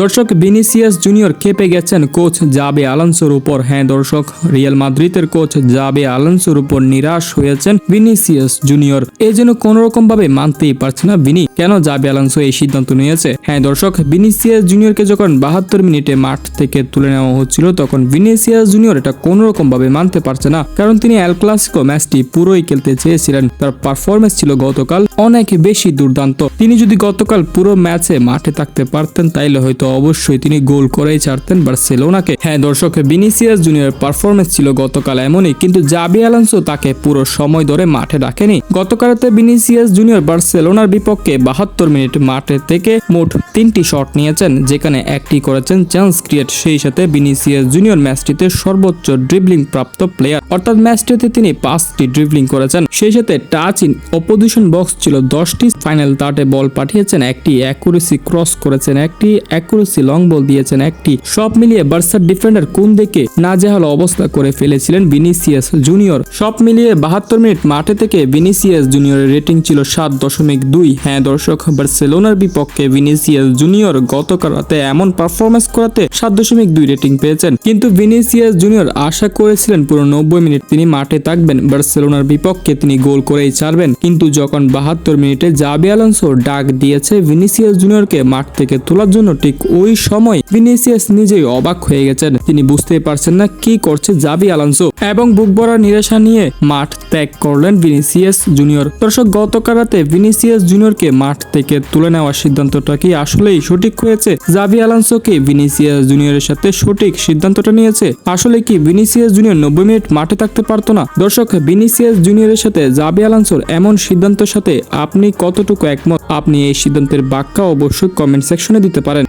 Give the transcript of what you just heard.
দর্শক Vinicius junior খেপে গেছেন কোচ জাবে আলানসোর উপর। হ্যাঁ দর্শক, রিয়াল মাদ্রিদের কোচ জাবে আলানসোর উপর নিরাশ হয়েছেন ভিনিসিয়াস জুনিয়র। এই জন্য কোন রকম ভাবে মানতেই পারছে না ভিনি। কেন জাবে আলানসো এই সিদ্ধান্ত নিয়েছে? হ্যাঁ দর্শক, ভিনিসিয়াস জুনিয়রকে যখন বাহাত্তর মিনিটে মাঠ থেকে তুলে নেওয়া হচ্ছিল, তখন ভিনিসিয়াস জুনিয়র এটা কোন রকম ভাবে মানতে পারছে না। কারণ তিনি এল ক্লাসিকো ম্যাচটি পুরোই খেলতে চেয়েছিলেন। তার পারফরমেন্স ছিল গতকাল অনেক বেশি দুর্দান্ত। তিনি যদি গতকাল পুরো ম্যাচে মাঠে থাকতে পারতেন, তাইলে হয়তো অবশ্যই তিনি গোল করেই ছাড়তেন বার্সেলোনাকে। হ্যাঁ দর্শক, ভিনিসিয়াস জুনিয়র পারফরমেন্স ছিল গতকাল এমনই, কিন্তু জাবি আলান্সো তাকে পুরো সময় ধরে মাঠে রাখেনি। গতকালতে ভিনিসিয়াস জুনিয়র বার্সেলোনার বিপক্ষে বাহাত্তর মিনিট মাঠে থেকে মোট তিনটি শট নিয়েছেন, যেখানে একটি করেছেন চান্স ক্রিয়েট, সেই সাথে ভিনিসিয়াস জুনিয়র ম্যাচটিতে সর্বোচ্চ ড্রিবলিং প্রাপ্ত প্লেয়ার অর্থাৎ ম্যাচটিতে তিনি পাঁচটি ড্রিবলিং করেছেন, সেই সাথে টাচ ইন অপোজিশন বক্স ছিল দশটি। ফাইনাল তাটে বল পাঠিয়েছেন, একটি অ্যাকুরেসি ক্রস করেছেন, একটি অ্যাকুরেসি লং বল দিয়েছেন একটি। সব মিলিয়ে বার্সার ডিফেন্ডার কোন দিকে নাজেহাল অবস্থা করে ফেলেছিলেন ভিনিসিয়াস জুনিয়র। সব মিলিয়ে বাহাত্তর মিনিট মাঠে থেকে ভিনিসিয়াস জুনিয়রের রেটিং ছিল সাত দশমিক দুই। হ্যাঁ দর্শক, বার্সেলোনার বিপক্ষে ভিনিসিয়াস জুনিয়র গতকাল রাতে এমন পারফরমেন্স করাতে সাত দশমিক দুই রেটিং পেয়েছেন। কিন্তু ভিনিসিয়াস জুনিয়র আশা করেছিলেন পুরো নব্বই মিনিট তিনি মাঠে থাকবেন। বার্সেলোনার বিপক্ষে তিনি গোল করেই ছাড়বেন। কিন্তু যখন বাহাত্তর মিনিটে জাবি আলান্সো ডাক দিয়েছে, ভিনিসিয়াস জুনিয়রকে মাঠ থেকে তোলার জন্য ঠিক ওই সময় ভিনিসিয়াস নিজেই অবাক হয়ে গেছেন। তিনি বুঝতেই পারছেন না কি করছে জাবি আলান্সো এবং বুক ভরা নিরাশা নিয়ে মাঠ ত্যাগ করলেন ভিনিসিয়াস জুনিয়র। দর্শক, গতকাল রাতে ভিনিসিয়াস জুনিয়রকে মাঠ থেকে তুলে নেওয়ার সিদ্ধান্তটা কি আসলেই সঠিক হয়েছে? জাবি আলান্সো কি ভিনিসিয়াস জুনিয়রের সাথে সঠিক সিদ্ধান্তটা নিয়েছে? আসলে কি ভিনিসিয়াস জুনিয়র নব্বই মিনিট মাঠে থাকতে পারতো না? দর্শক, ভিনিসিয়াস জুনিয়রের সাথে জাবি আলান্সোর এমন সিদ্ধান্তের সাথে আপনি কতটুকু একমত? আপনি এই সিদ্ধান্তের ব্যাখ্যা অবশ্যই কমেন্ট সেকশনে দিতে পারেন।